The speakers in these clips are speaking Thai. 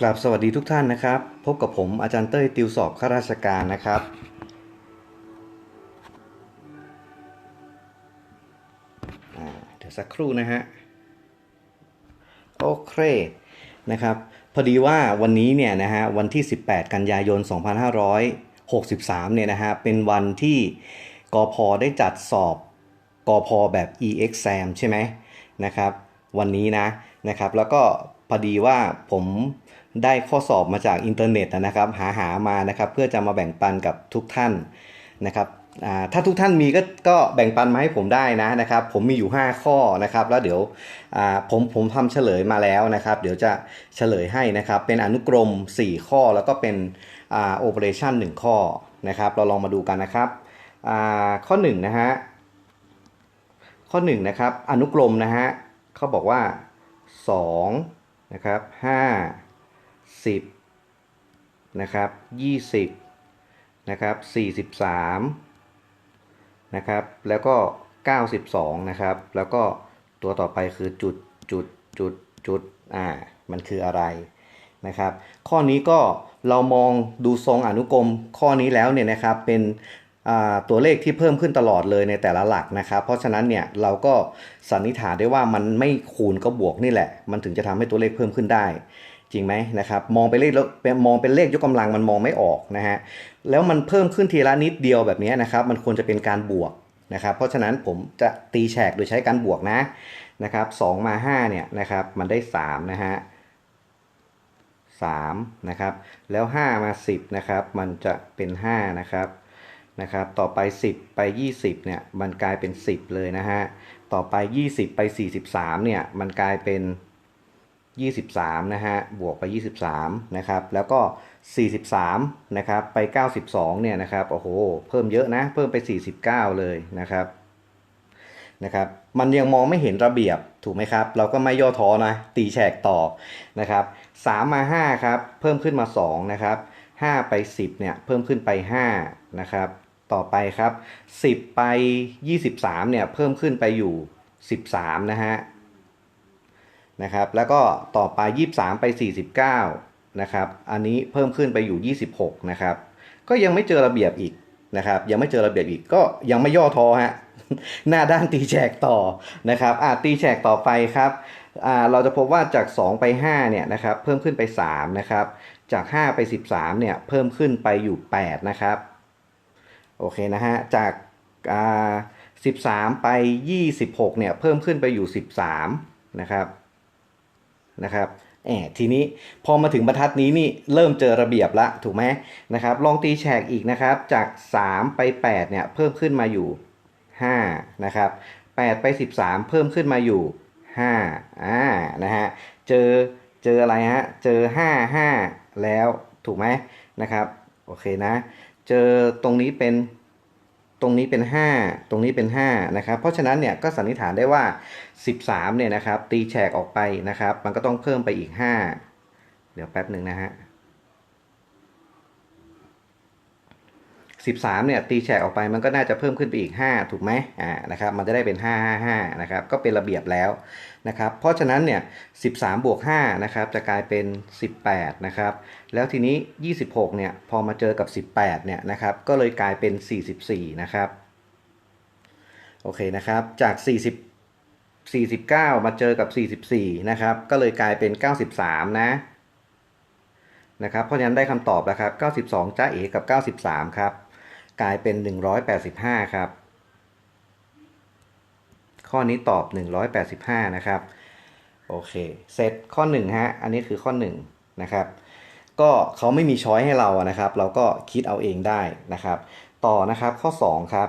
กราบสวัสดีทุกท่านนะครับ พบกับผมอาจารย์เต้ยติวสอบข้าราชการนะครับ เดี๋ยวสักครู่นะฮะ โอเคนะครับ พอดีว่าวันนี้เนี่ยนะฮะวันที่ 18 กันยายน 2563 เนี่ยนะฮะเป็นวันที่กพได้จัดสอบกพแบบ e-exam ใช่ไหมนะครับ วันนี้นะนะครับ แล้วก็พอดีว่าผมได้ข้อสอบมาจากอินเทอร์เน็ตนะครับ หาหามานะครับเพื่อจะมาแบ่งปันกับทุกท่านนะครับถ้าทุกท่านมีก็ก็แบ่งปันมาให้ผมได้นะนะครับ ผมมีอยู่ 5 ข้อนะครับ แล้วเดี๋ยวผมผมทำเฉลยมาแล้วนะครับ เดี๋ยวจะเฉลยให้นะครับ เป็นอนุกรม 4 ข้อแล้วก็เป็นอ่าโอเปอเรชั่น1ข้อนะครับ เราลองมาดูกันนะครับข้อ1นะฮะข้อ1นะครับอนุกรมนะฮะ เขาบอกว่า2นะครับ5 10นะครับ20นะครับ43นะครับ แล้วก็ 92 นะครับ แล้วก็ตัวต่อไปคือจุดจุดจุดจุดอ่ามันคืออะไรนะครับ ข้อนี้ก็เรามองดูทรงอนุกรมข้อนี้แล้วเนี่ยนะครับเป็น ตัวเลขที่เพิ่มขึ้นตลอดเลยในแต่ละหลักนะครับ เพราะฉะนั้นเนี่ยเราก็สันนิษฐานได้ว่ามันไม่คูณก็บวกนี่แหละ มันถึงจะทำให้ตัวเลขเพิ่มขึ้นได้ จริงไหมนะครับ มองไปเลขแล้วมองเป็นเลขยกกำลังมันมองไม่ออกนะฮะแล้วมันเพิ่มขึ้นทีละนิดเดียวแบบนี้นะครับ มันควรจะเป็นการบวกนะครับ เพราะฉะนั้นผมจะตีแฉกโดยใช้การบวกนะนะครับ2มา5เนี่ยนะครับมันได้3นะฮะ3นะครับแล้ว 5 มา 10นะครับมันจะเป็น5นะครับ นะครับ ต่อไป 10 ไป 20 เนี่ย มันกลายเป็น 10 เลยนะฮะ ต่อไป 20 ไป 43 เนี่ย มันกลายเป็น 23 นะฮะ บวกไป 23 นะครับ แล้วก็ 43 นะครับ ไป 92 เนี่ยนะครับ โอ้โห เพิ่มเยอะนะ เพิ่มไป 49 เลยนะครับ นะครับ มันยังมองไม่เห็นระเบียบ ถูกไหมครับ เราก็ไม่ย่อท้อนะ ตีแฉกต่อ นะครับ 3 มา 5 ครับ เพิ่มขึ้นมา 2 นะครับ5 ไป 10 เนี่ย เพิ่มขึ้นไป 5 นะครับ ต่อไปครับ 10 ไป 23 เนี่ย เพิ่มขึ้นไปอยู่ 13 นะฮะ นะครับ แล้วก็ต่อไป 23 ไป 49 นะครับ อันนี้เพิ่มขึ้นไปอยู่ 26 นะครับ ก็ยังไม่เจอระเบียบอีกนะครับ ยังไม่เจอระเบียบอีก ก็ยังไม่ย่อท้อฮะ หน้าด้านตีแฉกต่อ นะครับ อ่าตีแฉกต่อไปครับอ่าเราจะพบว่าจาก 2 ไป 5 เนี่ยนะครับ เพิ่มขึ้นไป 3 นะครับ จาก 5 ไป 13 เนี่ย เพิ่มขึ้นไปอยู่ 8 นะครับ โอเคนะฮะ จากอ่า13 ไป 26 เนี่ย เพิ่มขึ้นไปอยู่ 13 นะครับ นะครับแอบทีนี้พอมาถึงบรรทัดนี้นี่เริ่มเจอระเบียบละถูกไหมนะครับ ลองตีแฉกอีกนะครับ จาก 3 ไป 8 เนี่ย เพิ่มขึ้นมาอยู่ 5 นะครับ 8 ไป 13 เพิ่มขึ้นมาอยู่ 5 อ่า นะฮะ เจอ เจออะไรฮะ เจอ 5 5 แล้วถูกไหมนะครับ โอเคนะ เจอตรงนี้เป็นตรงนี้เป็น 5 ตรงนี้เป็น5นะครับ เพราะฉะนั้นเนี่ยก็สันนิษฐานได้ว่า 13เนี่ยนะครับตีแฉกออกไปนะครับ มันก็ต้องเพิ่มไปอีก 5 เดี๋ยวแป๊บหนึ่งนะฮะ 13เนี่ยตีแฉกออกไปมันก็น่าจะเพิ่มขึ้นไปอีก 5 ถูกไหมอ่านะครับมันจะได้เป็น 555นะครับก็เป็นระเบียบแล้วนะครับเพราะฉะนั้นเนี่ย13 บวก5นะครับจะกลายเป็น 18นะครับแล้วทีนี้ 26เนี่ยพอมาเจอกับ 18เนี่ยนะครับก็เลยกลายเป็น 44นะครับโอเคนะครับจาก 40 49 มาเจอกับ 44นะครับก็เลยกลายเป็น 93 นะนะครับเพราะฉะนั้นได้คำตอบแล้วครับ 92จ้าเอกับ 93 ครับ กลายเป็น 185 ครับ ข้อนี้ตอบ 185 นะครับ โอเค เสร็จข้อ1ฮะ อันนี้คือข้อ1นะครับ ก็เขาไม่มีช้อยให้เรานะครับ เราก็คิดเอาเองได้นะครับ ต่อนะครับข้อ 2 ครับ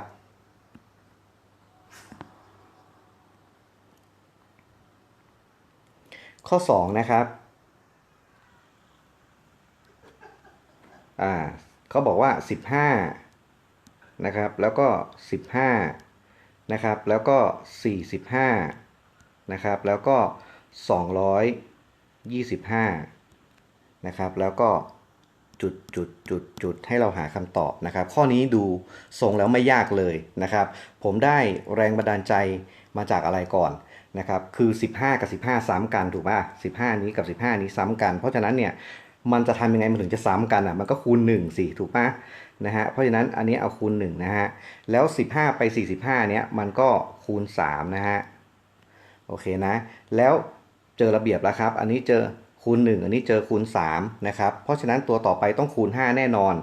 ข้อ 2 นะครับ อ่าเขาบอกว่า 15 นะครับแล้วก็ 15นะครับแล้วก็ 45นะครับแล้วก็ 225นะครับแล้วก็จุดจุดจุดจุดให้เราหาคำตอบนะครับ ข้อนี้ดูทรงแล้วไม่ยากเลยนะครับ ผมได้แรงบันดาลใจมาจากอะไรก่อนนะครับคือ 15 กับ 15 ซ้ำกันถูกป่ะ15 นี้กับ 15 นี้ซ้ำกัน เพราะฉะนั้นเนี่ยมันจะทำยังไงมันถึงจะซ้ำกันอะมันก็คูณ1สิถูกป่ะ นะฮะเพราะฉะนั้นอันนี้เอาคูณ1นะฮะแล้ว 15 ไป 45 เนี้ยมันก็คูณ3นะฮะโอเคนะ แล้วเจอระเบียบแล้วครับ อันนี้เจอคูณ 1 อันนี้เจอคูณ3นะครับเพราะฉะนั้นตัวต่อไปต้องคูณ 5 แน่นอน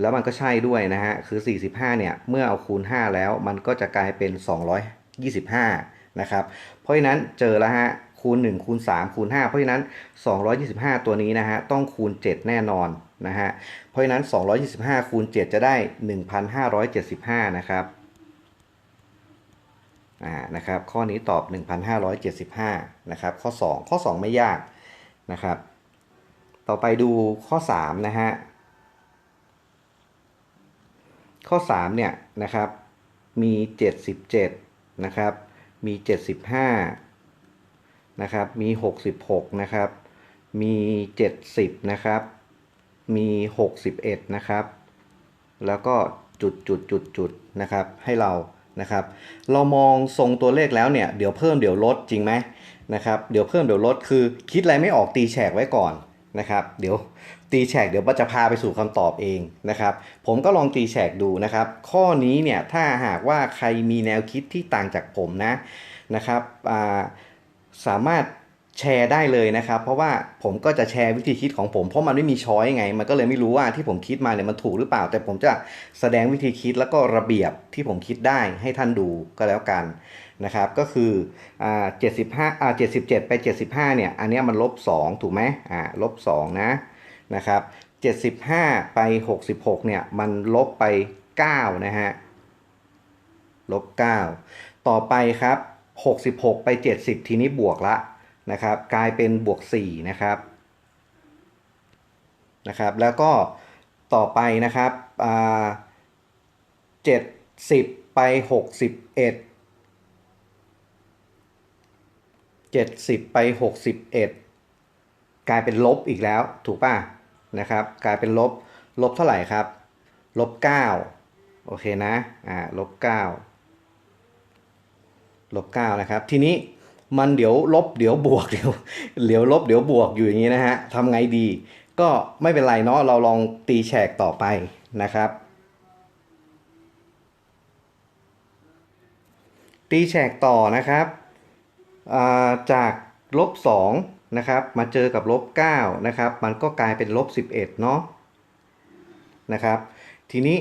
แล้วมันก็ใช่ด้วยนะฮะคือ 45 เนี่ยเมื่อเอาคูณ 5 แล้วมันก็จะกลายเป็น 225นะครับเพราะฉะนั้นเจอแล้วฮะคูณ 1 คูณ 3 คูณ 5 เพราะฉะนั้น 225 ตัวนี้นะฮะต้องคูณ 7 แน่นอน นะฮะ เพราะฉะนั้น 225 คูณ 7 จะได้ 1,575 นะครับ อ่า นะครับ ข้อนี้ตอบ 1,575 นะครับ ข้อ 2 ข้อ 2 ไม่ยากนะครับ ต่อไปดูข้อ 3 นะฮะ ข้อ 3 เนี่ยนะครับ มี 77 นะครับ มี 75 นะครับ มี 66 นะครับ มี 70 นะครับ มี 61 นะครับ แล้วก็จุดจุดจุดจุดนะครับให้เรานะครับ เรามองทรงตัวเลขแล้วเนี่ยเดี๋ยวเพิ่มเดี๋ยวลดจริงไหมนะครับเดี๋ยวเพิ่มเดี๋ยวลดคือคิดอะไรไม่ออกตีแฉกไว้ก่อนนะครับ เดี๋ยวตีแฉกเดี๋ยวจะพาไปสู่คำตอบเองนะครับ ผมก็ลองตีแฉกดูนะครับ ข้อนี้เนี่ยถ้าหากว่าใครมีแนวคิดที่ต่างจากผมนะนะครับาสามารถ แชร์ได้เลยนะครับ เพราะว่าผมก็จะแชร์วิธีคิดของผม เพราะมันไม่มีช้อยไง มันก็เลยไม่รู้ว่าที่ผมคิดมาเนี่ยมันถูกหรือเปล่า แต่ผมจะแสดงวิธีคิดแล้วก็ระเบียบที่ผมคิดได้ให้ท่านดูก็แล้วกันนะครับ ก็คืออ่า75อ่า77ไป75เนี่ย อันนี้มันลบ2ถูกไหมอ่าลบ2นะนะครับ75ไป66เนี่ยมันลบไป9นะฮะลบ9ต่อไปครับ66ไป70ทีนี้บวกละ นะครับ กลายเป็นบวก4นะครับนะครับ แล้วก็ต่อไปนะครับอ่า70ไป61 70ไป61กลายเป็นลบอีกแล้วถูกป่ะนะครับ กลายเป็นลบลบเท่าไหร่ครับลบ9โอเคนะอ่าลบ9ลบ9นะครับ ทีนี้ มันเดี๋ยวลบเดี๋ยวบวกเดี๋ยวเดี๋ยวลบเดี๋ยวบวกอยู่อย่างนี้นะฮะทำไงดี ก็ไม่เป็นไรเนาะเราลองตีแฉกต่อไปนะครับ ตีแฉกต่อนะครับาจากลบ2นะครับมาเจอกับลบ9นะครับมันก็กลายเป็นลบ11เนาะนะครับทีนี้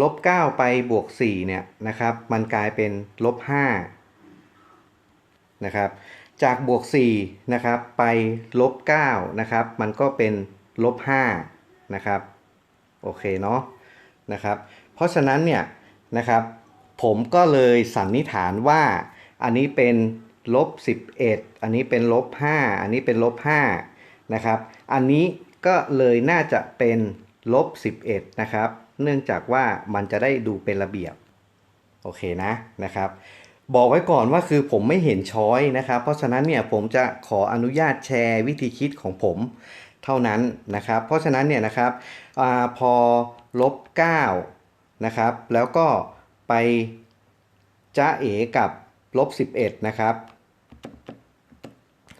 ลบ9ไปบวก4เนี่ยนะครับมันกลายเป็นลบ5 นะครับ จากบวก4นะครับไปลบ9นะครับ มันก็เป็นลบ5นะครับ โอเคเนาะนะครับ เพราะฉะนั้นเนี่ยนะครับผมก็เลยสันนิษฐานว่าอันนี้เป็นลบ11 อันนี้เป็นลบ5อันนี้เป็นลบ5นะครับ อันนี้ก็เลยน่าจะเป็นลบ11นะครับ เนื่องจากว่ามันจะได้ดูเป็นระเบียบ โอเคนะนะครับ บอกไว้ก่อนว่าคือผมไม่เห็นช้อยนะครับ เพราะฉะนั้นเนี่ยผมจะขออนุญาตแชร์วิธีคิดของผมเท่านั้นนะครับ เพราะฉะนั้นเนี่ยนะครับอพอลบ9นะครับ แล้วก็ไปจ้าเอกับลบ11นะครับ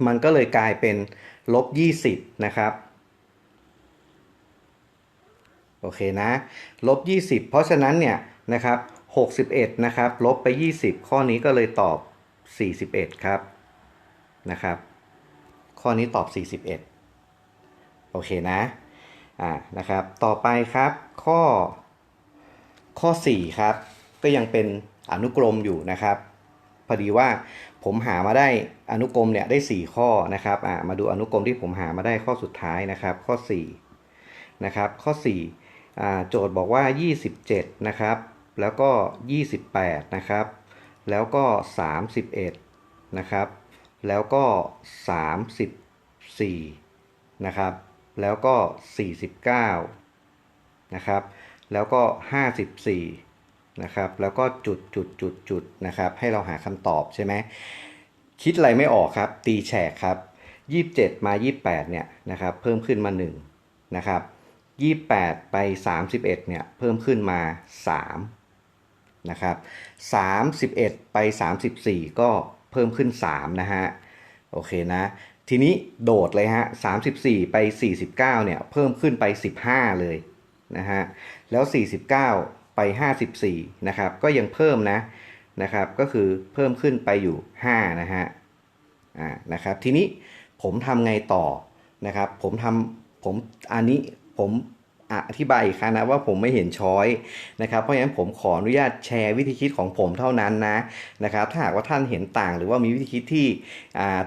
มันก็เลยกลายเป็นลบ20นะครับโอเคนะลบ20 เพราะฉะนั้นเนี่ยนะครับ 61 นะครับ ลบไป 20 ข้อนี้ก็เลยตอบ 41 ครับ นะครับ ข้อนี้ตอบ 41 โอเคนะ อ่า นะครับ ต่อไปครับ ข้อ ข้อ 4 ครับ ก็ยังเป็นอนุกรมอยู่นะครับ พอดีว่าผมหามาได้อนุกรมเนี่ยได้ 4 ข้อนะครับ อ่า มาดูอนุกรมที่ผมหามาได้ข้อสุดท้ายนะครับ ข้อ 4 นะครับ ข้อ 4 อ่า โจทย์บอกว่า 27 นะครับ แล้วก็ 28 นะครับ แล้วก็ 31 นะครับ แล้วก็ 34 นะครับ แล้วก็ 49 นะครับ แล้วก็ 54 นะครับ แล้วก็จุดจุดจุดจุดนะครับ ให้เราหาคำตอบใช่ไหม คิดอะไรไม่ออกครับ ตีแฉกครับ 27 มา 28 เนี่ยนะครับ เพิ่มขึ้นมา 1 นะครับ28 ไป 31 เนี่ย เพิ่มขึ้นมา 3 นะครับ31 ไป 34 ก็เพิ่มขึ้น 3 นะฮะ โอเคนะ ทีนี้โดดเลยฮะ 34 ไป 49 เนี่ย เพิ่มขึ้นไป 15 เลยนะฮะ แล้ว 49 ไป 54 นะครับ ก็ยังเพิ่มนะ นะครับ ก็คือเพิ่มขึ้นไปอยู่ 5 นะฮะ อ่า นะครับ ทีนี้ผมทำไงต่อนะครับ ผมทำผม อันนี้ผม อธิบายอีกครั้งนะว่าผมไม่เห็นช้อยนะครับเพราะฉะนั้นผมขออนุญาตแชร์วิธีคิดของผมเท่านั้นนะนะครับถ้าหากว่าท่านเห็นต่างหรือว่ามีวิธีคิดที่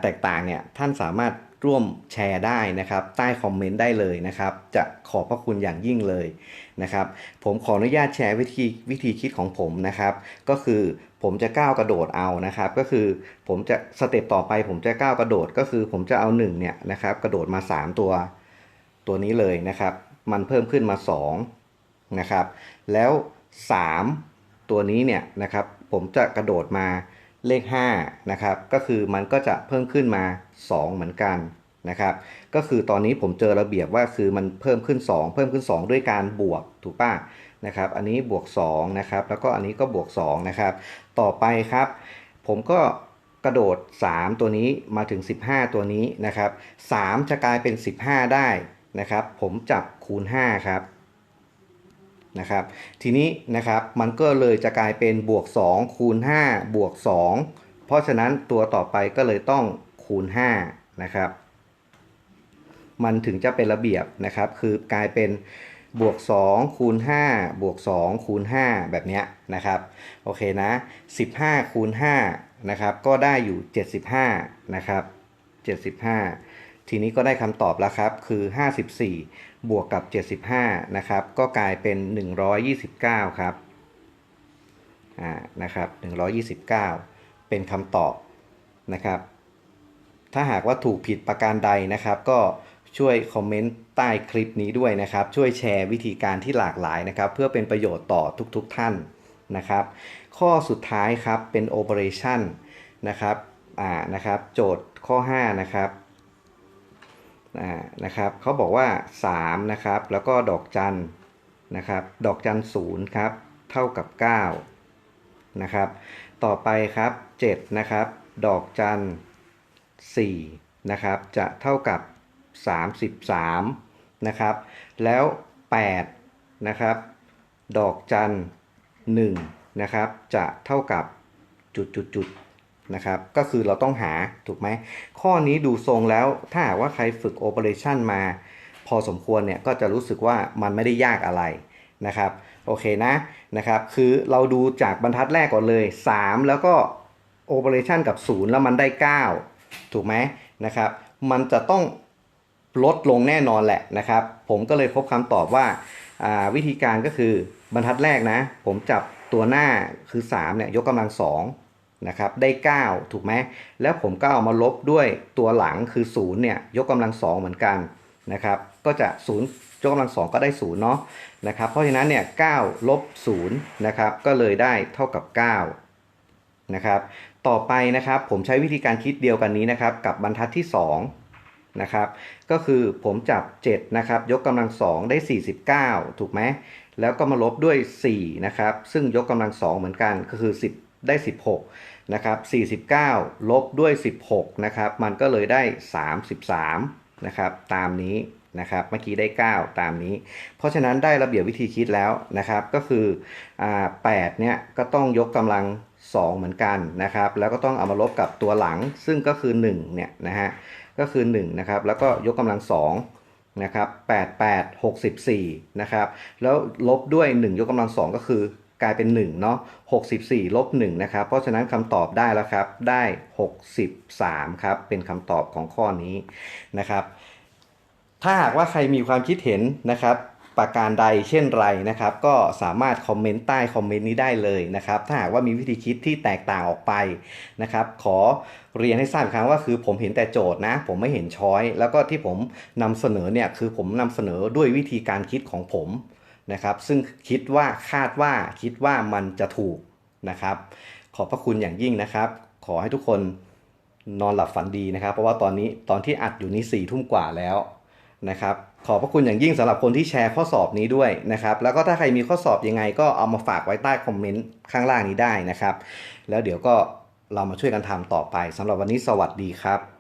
แตกต่างเนี่ยท่านสามารถร่วมแชร์ได้นะครับใต้คอมเมนต์ได้เลยนะครับจะขอบพระคุณอย่างยิ่งเลยนะครับผมขออนุญาตแชร์วิธีวิธีคิดของผมนะครับก็คือผมจะก้าวกระโดดเอานะครับก็คือผมจะสเต็ปต่อไปผมจะก้าวกระโดดก็คือผมจะเอา1เนี่ยนะครับกระโดดมา 3 ตัวตัวนี้เลยนะครับ มันเพิ่มขึ้นมา2นะครับแล้ว 3 ตัวนี้เนี่ยนะครับผมจะกระโดดมาเลข5นะครับก็คือมันก็จะเพิ่มขึ้นมา 2 เหมือนกันนะครับก็คือตอนนี้ผมเจอระเบียบว่าคือมันเพิ่มขึ้น 2 เพิ่มขึ้น 2 ด้วยการบวกถูกป่ะนะครับอันนี้บวก2นะครับแล้วก็อันนี้ก็บวก2นะครับต่อไปครับ ผมก็กระโดด 3 ตัวนี้มาถึง 15 ตัวนี้นะครับ3จะกลายเป็น 15 ได้ นะครับ ผมจับคูณ 5 ครับนะครับทีนี้นะครับมันก็เลยจะกลายเป็นบวก 2 คูณ 5 บวก 2 เพราะฉะนั้นตัวต่อไปก็เลยต้องคูณ 5 นะครับ มันถึงจะเป็นระเบียบนะครับ คือกลายเป็นบวก 2 คูณ 5 บวก 2 คูณ 5 แบบนี้นะครับ โอเคนะ 15 คูณ 5 นะครับ ก็ได้อยู่ 75 นะครับ 75 ทีนี้ก็ได้คำตอบแล้วครับ คือ 54 บวกกับ 75 นะครับ ก็กลายเป็น 129 ครับ อ่า นะครับ 129 เป็นคำตอบนะครับ ถ้าหากว่าถูกผิดประการใดนะครับ ก็ช่วยคอมเมนต์ใต้คลิปนี้ด้วยนะครับ ช่วยแชร์วิธีการที่หลากหลายนะครับ เพื่อเป็นประโยชน์ต่อทุกๆทท่านนะครับ ข้อสุดท้ายครับเป็น operation นะครับ อ่า นะครับ โจทย์ข้อ 5 นะครับ นะครับเขาบอกว่า 3 นะครับ แล้วก็ดอกจันนะครับ ดอกจัน0ครับ เท่ากับ 9 นะครับ ต่อไปครับ 7 นะครับ ดอกจัน4นะครับ จะเท่ากับ 33 นะครับ แล้ว 8 นะครับ ดอกจัน1นะครับ จะเท่ากับจุดจุดจุด นะครับ ก็คือเราต้องหาถูกไหม ข้อนี้ดูทรงแล้วถ้าหากว่าใครฝึกโอเปอเรชันมา พอสมควรเนี่ยก็จะรู้สึกว่ามันไม่ได้ยากอะไรนะครับ โอเคนะนะครับ คือเราดูจากบรรทัดแรกก่อนเลย 3 แล้วก็โอเปอเรชันกับ 0 แล้วมันได้ 9 ถูกไหมนะครับ มันจะต้องลดลงแน่นอนแหละนะครับ ผมก็เลยพบคำตอบว่าาวิธีการก็คือบรรทัดแรกนะ ผมจับตัวหน้าคือ3เนี่ยยกกำลัง2 นะครับได้ 9 ถูกไหมแล้วผมก็เอามาลบด้วยตัวหลังคือ0เนี่ยยกกำลัง2เหมือนกันนะครับก็จะ0ยกกำลัง2ก็ได้0เนาะนะครับเพราะฉะนั้นเนี่ย9ลบ0นะครับก็เลยได้เท่ากับ 9 นะครับ ต่อไปนะครับผมใช้วิธีการคิดเดียวกันนี้นะครับ กับบรรทัดที่2นะครับก็คือผมจับ7นะครับยกกำลัง2ได้ 49 ถูกไหมแล้วก็มาลบด้วย4นะครับซึ่งยกกำลัง2เหมือนกันก็คือ10 ได้ 16 นะครับ 49 ลบด้วย 16 นะครับ มันก็เลยได้ 33 นะครับ ตามนี้นะครับ เมื่อกี้ได้ 9 ตามนี้ เพราะฉะนั้นได้ระเบียบวิธีคิดแล้วนะครับ ก็คืออ่า8เนี่ยก็ต้องยกกำลัง 2 เหมือนกันนะครับ แล้วก็ต้องเอามาลบกับตัวหลัง ซึ่งก็คือ1เนี่ยนะฮะ ก็คือ1นะครับ แล้วก็ยกกำลัง 2นะครับ 8 8 64 นะครับ แล้วลบด้วย 1 ยกกำลัง 2 ก็คือ กลายเป็น1เนาะ64ลบ1นะครับ เพราะฉะนั้นคำตอบได้แล้วครับ ได้ 63 ครับ เป็นคำตอบของข้อนี้นะครับ ถ้าหากว่าใครมีความคิดเห็นนะครับ ประการใดเช่นไรนะครับ ก็สามารถคอมเมนต์ใต้คอมเมนต์นี้ได้เลยนะครับ ถ้าหากว่ามีวิธีคิดที่แตกต่างออกไปนะครับ ขอเรียนให้ทราบครั้งว่าคือผมเห็นแต่โจทย์นะ ผมไม่เห็นช้อย แล้วก็ที่ผมนำเสนอเนี่ยคือผมนำเสนอด้วยวิธีการคิดของผม นะครับซึ่งคิดว่าคาดว่าคิดว่ามันจะถูกนะครับ ขอบพระคุณอย่างยิ่งนะครับ ขอให้ทุกคนนอนหลับฝันดีนะครับ เพราะว่าตอนนี้ตอนที่อัดอยู่นี่สี่ทุ่มกว่าแล้วนะครับขอบพระคุณอย่างยิ่งสำหรับคนที่แชร์ข้อสอบนี้ด้วยนะครับแล้วก็ถ้าใครมีข้อสอบยังไงก็เอามาฝากไว้ใต้คอมเมนต์ข้างล่างนี้ได้นะครับ แล้วเดี๋ยวก็เรามาช่วยกันทำต่อไปสำหรับวันนี้สวัสดีครับ